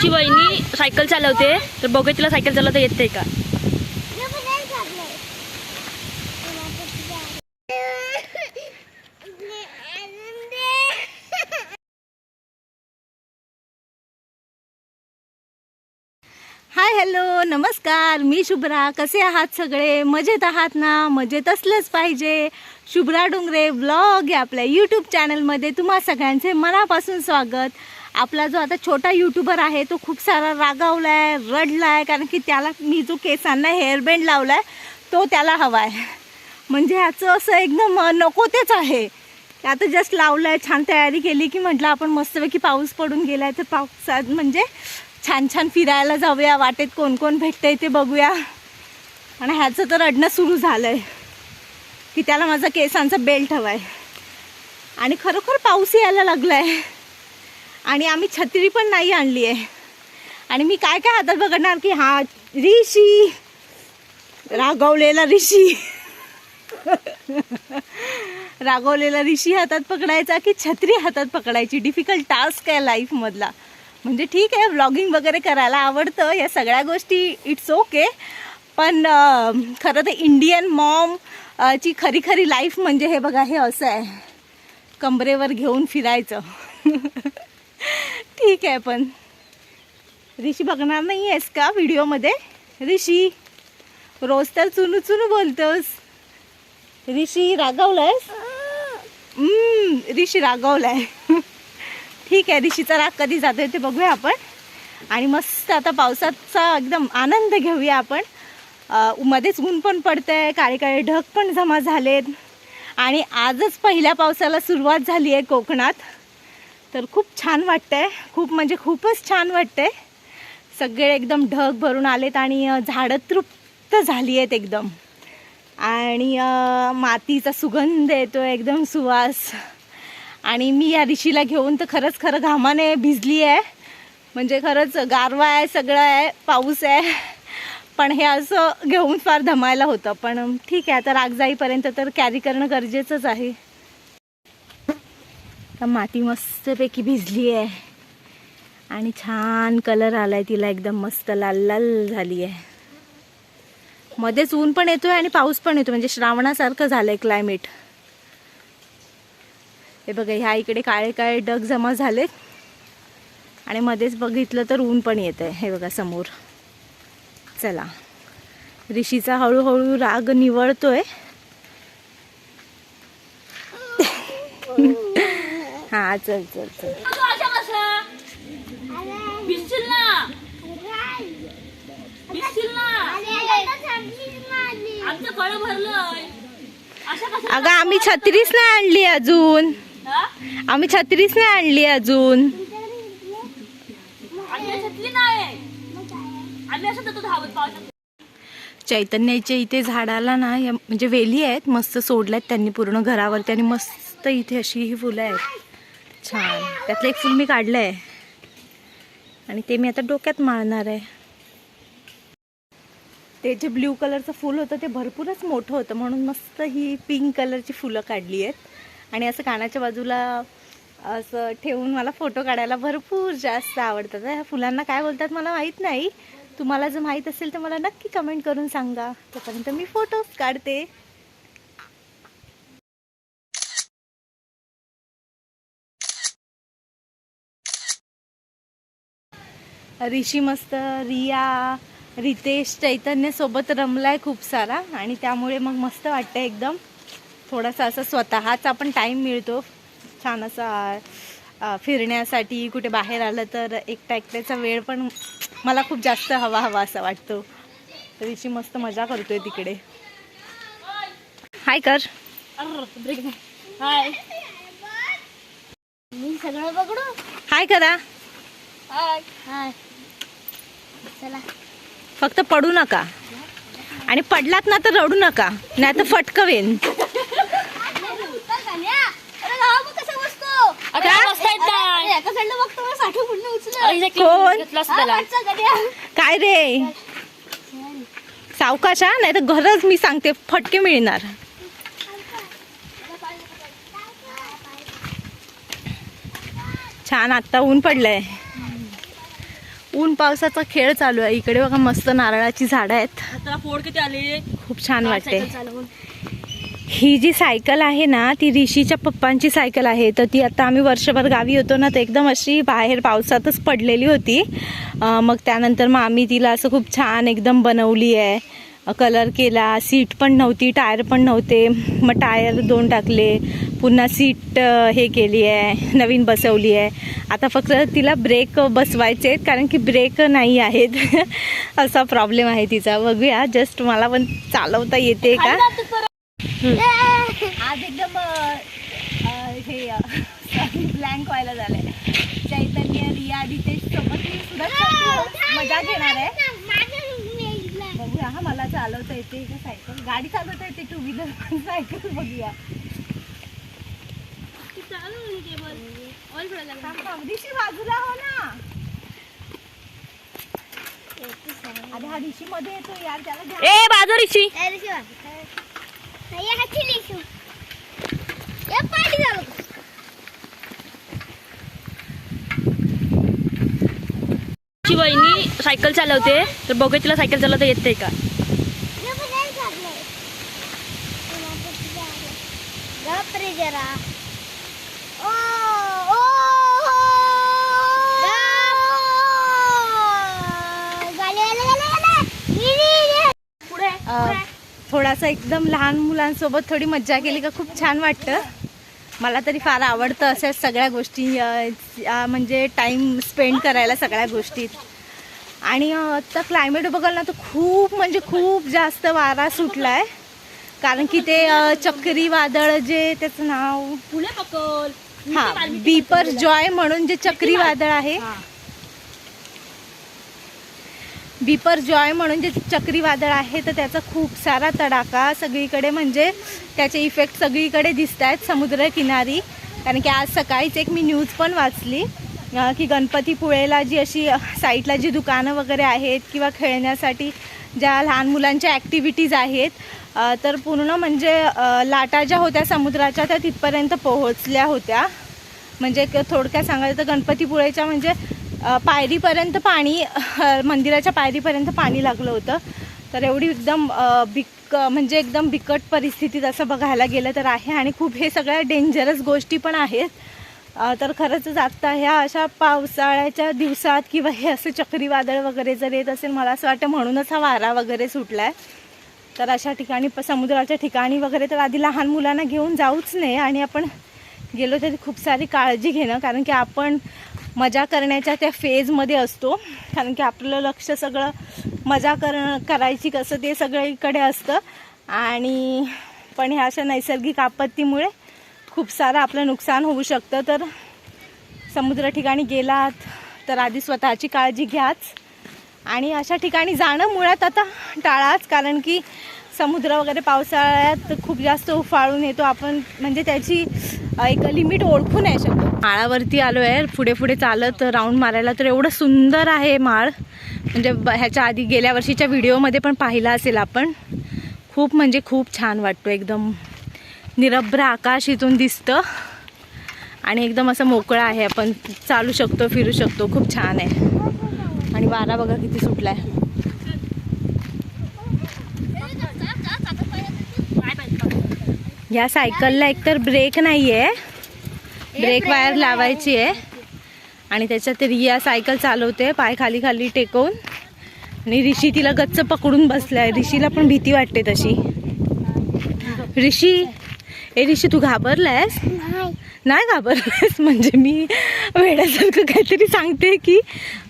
ची वहिनी सायकल चालवते. तर बघू तिला सायकल चालवता येते का? हाय हॅलो नमस्कार. मी शुभ्रा. कसे आहात सगळे? मजेत आहात ना? मजेत असलंच पाहिजे. शुभ्रा डोंगरे ब्लॉग या आपल्या यूट्यूब चॅनलमध्ये तुम्हा सगळ्यांचे मनापासून स्वागत. आपला जो आता छोटा यूट्यूबर आहे तो खूप सारा रागावला आहे रडला आहे कारण की त्याला मी जो केसांना हेअरबँड आहे तो त्याला हवा आहे म्हणजे ह्याचं असं एकदम नको तेच आहे. आता जस्ट लावलं आहे छान तयारी केली की म्हटलं आपण मस्तपैकी पाऊस पडून गेला आहे तर पावसात म्हणजे छान छान फिरायला जाऊया वाटेत कोण कोण भेटतंय ते बघूया. आणि ह्याचं तर रडणं सुरू झालं आहे की त्याला माझा केसांचा बेल्ट हवा आहे आणि खरोखर पाऊस यायला लागला आहे आणि आम्ही छत्री पण नाही आणली आहे. आणि मी काय काय हातात बघणार की हा ऋषी रागवलेला ऋषी. रागवलेला ऋषी हातात पकडायचा की छत्री हातात पकडायची? डिफिकल्ट टास्क आहे लाईफमधला म्हणजे ठीक आहे व्लॉगिंग वगैरे करायला आवडतं या सगळ्या गोष्टी इट्स ओके पण खरं तर इंडियन मॉम ची खरी खरी लाईफ म्हणजे हे बघा हे असं आहे. कमरेवर घेऊन फिरायचं. ठीक आहे पण ऋषी बघणार नाही आहेस का व्हिडिओमध्ये? ऋषी रोज तर चुनू चुनू बोलतोस. ऋषी रागावलायस? ऋषी रागावलाय. ठीक आहे ऋषीचा राग कधी जातोय ते बघूया आपण. आणि मस्त आता पावसाचा एकदम आनंद घेऊया आपण. मध्येच ऊन पण पडतंय काळे काळे ढग पण जमा झालेत. आणि आजच पहिल्या पावसाला सुरुवात झाली आहे कोकणात. तर खूप छान वाटतंय. खूप म्हणजे खूपच छान वाटतंय. सगळे एकदम ढग भरून आलेत आणि झाडं तृप्त झाली आहेत एकदम. आणि मातीचा सुगंध येतो एकदम सुवास. आणि मी या ऋषीला घेऊन तर खरंच खरं घामाने भिजली आहे म्हणजे खरंच गारवा आहे सगळं आहे पाऊस आहे. पण हे असं घेऊन फार धमायला होतं. पण ठीक आहे आता राग जाईपर्यंत तर कॅरी करणं गरजेचंच आहे. तर माती मस्तपैकी भिजली आहे. आणि छान कलर आलाय तिला एकदम मस्त लाल लाल झाली आहे. मध्येच ऊन पण येतोय आणि पाऊस पण येतो म्हणजे श्रावणासारखं झालंय क्लायमेट हे बघा ह्या इकडे काळे काळे डग जमा झालेत. आणि मध्येच बघितलं तर ऊन पण येत आहे हे बघा समोर. चला. ऋषीचा हळूहळू राग निवळतोय. हो. हा चल चल. चल अगं आम्ही छत्रीच नाही आणली अजून? आम्ही छत्रीच नाही आणली अजून. चैतन्याच्या इथे झाडाला ना या म्हणजे वेली आहेत मस्त सोडल्यात त्यांनी पूर्ण घरावरती आणि मस्त इथे अशी ही फुलं आहेत. छान. त्यातलं एक फुल मी काढलं आहे आणि ते मी आता डोक्यात माळणार आहे. ते जे ब्ल्यू कलरचं फुल होतं ते भरपूरच मोठं होतं म्हणून मस्त ही पिंक कलरची फुलं काढली आहेत. आणि असं कानाच्या बाजूला असं ठेवून मला फोटो काढायला भरपूर जास्त आवडतात. ह्या फुलांना काय बोलतात मला माहीत नाही. तुम्हाला जर माहीत असेल तर मला नक्की कमेंट करून सांगा. तोपर्यंत मी फोटोज काढते. ऋषी मस्त रिया रितेश चैतन्य सोबत रमलाय खूप सारा. आणि त्यामुळे मग मस्त वाटतं एकदम. थोडासा असं स्वतःच आपण टाईम मिळतो. छान असा फिरण्यासाठी कुठे बाहेर आलं तर एकटा एकट्याचा वेळ पण मला खूप जास्त हवा हवा असा वाटतो. ऋषी मस्त मजा करतोय तिकडे. हाय कर. हाय मी सगळं बघडू हाय करा. हाय हाय फक्त पडू नका. आणि पडलात ना तर रडू नका नाही तर फटकवेन. काय? रे? सावकाशा नाही तर गरज मी सांगते फटके मिळणार. छान आत्ता ऊन पडलंय. ऊन पावसाचा खेळ चालू आहे. इकडे बघा मस्त नारळाची झाडं आहेत. फोड किती आले? खूप छान वाटते. ही जी सायकल आहे ना ती ऋषीच्या पप्पांची सायकल आहे. तर ती आता आम्ही वर्षभर गावी होतो ना तर एकदम अशी बाहेर पावसातच पडलेली होती. मग त्यानंतर मग आम्ही तिला असं खूप छान एकदम बनवली आहे. कलर केला सीट पण नव्हती टायर पण नव्हते. मग टायर दोन टाकले पुन्हा सीट हे केली आहे नवीन बसवली आहे. आता फक्त तिला ब्रेक बसवायचे आहेत कारण की ब्रेक नाही आहेत. असा प्रॉब्लेम आहे तिचा. बघूया जस्ट मला पण चालवता येते का? आज एकदम हे ब्लँक व्हायला झालंय. चैतन्य रिया रितेश सोबत मी सुद्धा मजा घेणार आहे. बघूया. हा मला चालवता येते का सायकल? गाडी चालवता येते टू व्हीलर सायकल बघूया. ऋषी बाजूला हो ना. अरे हा ऋषी मध्ये येतो यार त्याला बाजूरीची ची वहिनी सायकल चालवते. तर बघूया तिला सायकल चालवता येते का? थोडासा एकदम लहान मुलांसोबत थोडी मज्जा केली का खूप छान वाटतं मला तरी फार आवडतं अशा सगळ्या गोष्टी म्हणजे टाईम स्पेंड करायला सगळ्या गोष्टीत आणि अ, आता क्लायमेट बघाल ना तर खूप म्हणजे खूप जास्त वारा सुटला आहे कारण की ते चक्रीवादळ जे त्याचं नाव. हा बीपर जॉय म्हणून जे चक्रीवादळ आहे. बीपर जॉय म्हणून जे चक्रीवादळ आहे तर त्याचा खूप सारा तडाखा सगळीकडे म्हणजे त्याचे इफेक्ट सगळीकडे दिसत आहेत समुद्रकिनारी. कारण की आज सकाळीच एक मी न्यूज पण वाचली. की गणपतीपुळेला जी अशी साईटला साईडला जी दुकानं वगैरे आहेत किंवा खेळण्यासाठी ज्या लहान मुलांच्या ॲक्टिव्हिटीज आहेत तर पूर्ण म्हणजे लाटा ज्या होत्या समुद्राच्या त्या तिथपर्यंत पोहोचल्या होत्या. म्हणजे क- थोडक्यात सांगायचं तर गणपतीपुळेच्या म्हणजे पायरीपर्यंत पाणी मंदिराच्या पायरीपर्यंत पाणी लागलं होतं. तर एवढी एकदम बिक म्हणजे एकदम बिकट परिस्थितीत असं बघायला गेलं तर आहे. आणि खूप हे सगळ्या डेंजरस गोष्टी पण आहेत. तर खरंच आत्ता ह्या अशा पावसाळ्याच्या दिवसात किंवा हे असं चक्रीवादळ वगैरे जर येत असेल मला असं वाटतं म्हणूनच हा वारा वगैरे सुटला आहे तर अशा ठिकाणी प- समुद्राच्या ठिकाणी वगैरे तर आधी लहान मुलांना घेऊन जाऊच नाही आणि आपण गेलो तरी खूप सारी काळजी घेणं कारण की आपण मजा करण्याच्या त्या फेजमध्ये असतो. कारण की आपलं लक्ष सगळं मजा कर करायची कसं ते सगळं इकडे असतं. आणि पण ह्या अशा नैसर्गिक आपत्तीमुळे खूप सारं आपलं नुकसान होऊ शकतं तर समुद्र ठिकाणी गेलात तर आधी स्वतःची काळजी घ्याच. आणि अशा ठिकाणी जाणं मुळात आता टाळाच कारण की समुद्र वगैरे पावसाळ्यात खूप जास्त उफाळून येतो. आपण म्हणजे त्याची एक लिमिट ओळखू नाही शकतो. माळावरती आलो आहे पुढे पुढे चालत राऊंड मारायला तर एवढं सुंदर आहे माळ. म्हणजे ब- ह्याच्या आधी गेल्या वर्षीच्या व्हिडिओमध्ये पण पाहिला असेल आपण. खूप म्हणजे खूप छान वाटतो एकदम. निरभ्र आकाश इथून दिसतं. आणि एकदम असं मोकळं आहे. आपण चालू शकतो फिरू शकतो. खूप छान आहे. आणि वारा बघा किती सुटलाय. आहे या सायकलला एकतर ब्रेक नाही आहे ब्रेक वायर लावायची आहे. आणि त्याच्यात रिया सायकल चालवते. पाय खाली खाली टेकवून आणि ऋषी तिला गच्च पकडून बसलाय. ऋषीला पण भीती वाटते तशी. ऋषी ए ऋषी तू घाबरलायस नाही घाबरलायस म्हणजे मी वेड्यासारखं काहीतरी सांगते की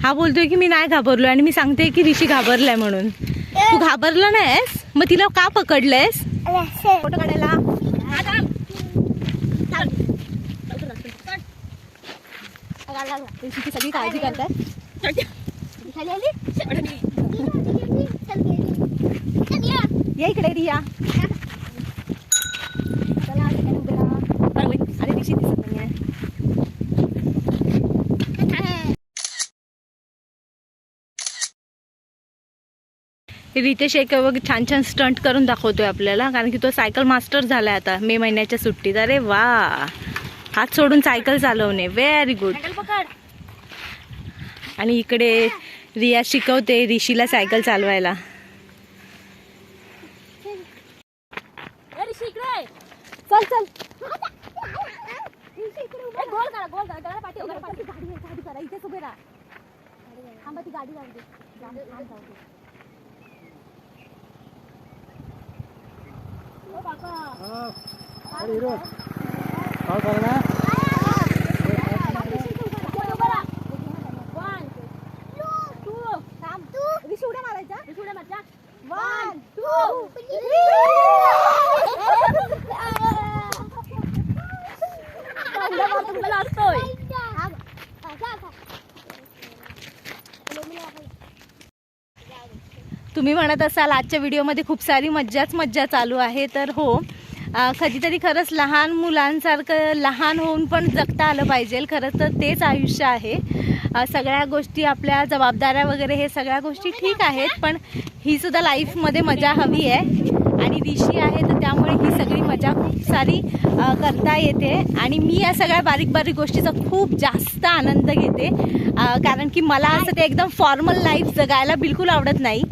हा बोलतोय की मी नाही घाबरलो आणि मी सांगते की ऋषी घाबरलाय म्हणून तू घाबरला नाहीस मग तिला का पकडलंयस फोटो काढायला सगळी काळजी करतात या इकडे रिया चला इकडे उभे राहा. अरे ऋषी दिसत नाहीये रितेश एक बघ छान छान स्टंट करून दाखवतोय आपल्याला कारण की तो सायकल मास्टर झालाय आता मे महिन्याच्या सुट्टीत. अरे वा! हात सोडून सायकल चालवणे. व्हेरी गुड आणि इकडे रिया शिकवते ऋषीला सायकल चालवायला. ए, ऋषी इकडे चल चल. ए, गोल करा गोल करा गळा पाठी गळा पाठी. गाडी गाडी करा. इथेच उभे राहा. थांबा ती गाडी जाऊ दे. जाऊ दे, थांब, जाऊ दे. ओ काका वन टू थांब तू ऋषी उड्या मारायच्या ऋषी उड्या मारजा वन पहिला बॉल तुम्हाला असतोय तुम्ही म्हणत असाल आजच्या व्हिडिओमध्ये खूप सारी मज्जाच मज्जा चालू आहे तर हो. कधीतरी खरंच लहान मुलांसारखं लहान होऊन पण जगता आलं पाहिजे. खरंच तर तेच आयुष्य आहे. सगळ्या गोष्टी आपल्या जबाबदाऱ्या वगैरे हे सगळ्या गोष्टी ठीक आहेत पण ही सुद्धा लाईफमध्ये मजा हवी आहे. आणि ऋषी आहे तर त्यामुळे ही सगळी मजा खूप सारी करता येते आणि मी या सगळ्या बारीक बारीक गोष्टीचा खूप जास्त आनंद घेते. कारण की मला असं ते एकदम फॉर्मल लाईफ जगायला बिलकुल आवडत नाही.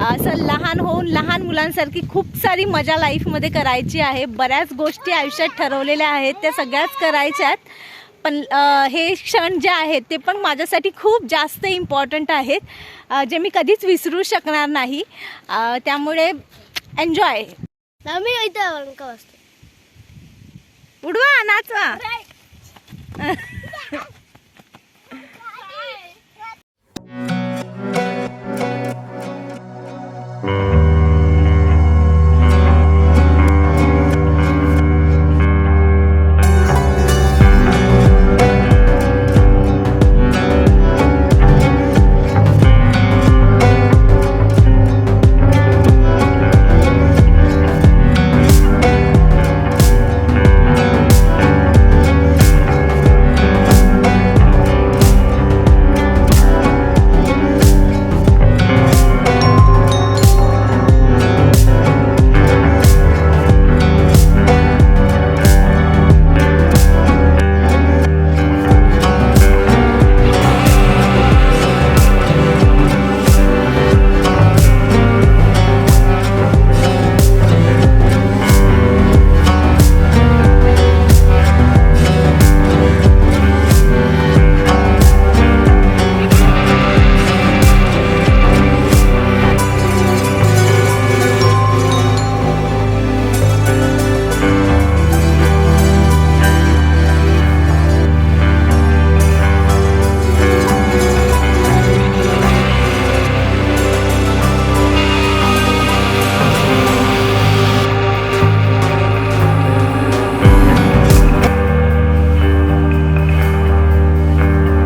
असं लहान होऊन लहान मुलांसारखी खूप सारी मजा लाईफमध्ये करायची आहे. बऱ्याच गोष्टी आयुष्यात ठरवलेल्या आहेत त्या सगळ्याच करायच्यात. पण हे क्षण जे आहेत ते पण माझ्यासाठी खूप जास्त इम्पॉर्टंट आहेत जे मी कधीच विसरू शकणार नाही. त्यामुळे एन्जॉय సమీ అయితే ఇంకా వస్తుంది ఉడవా నాచవా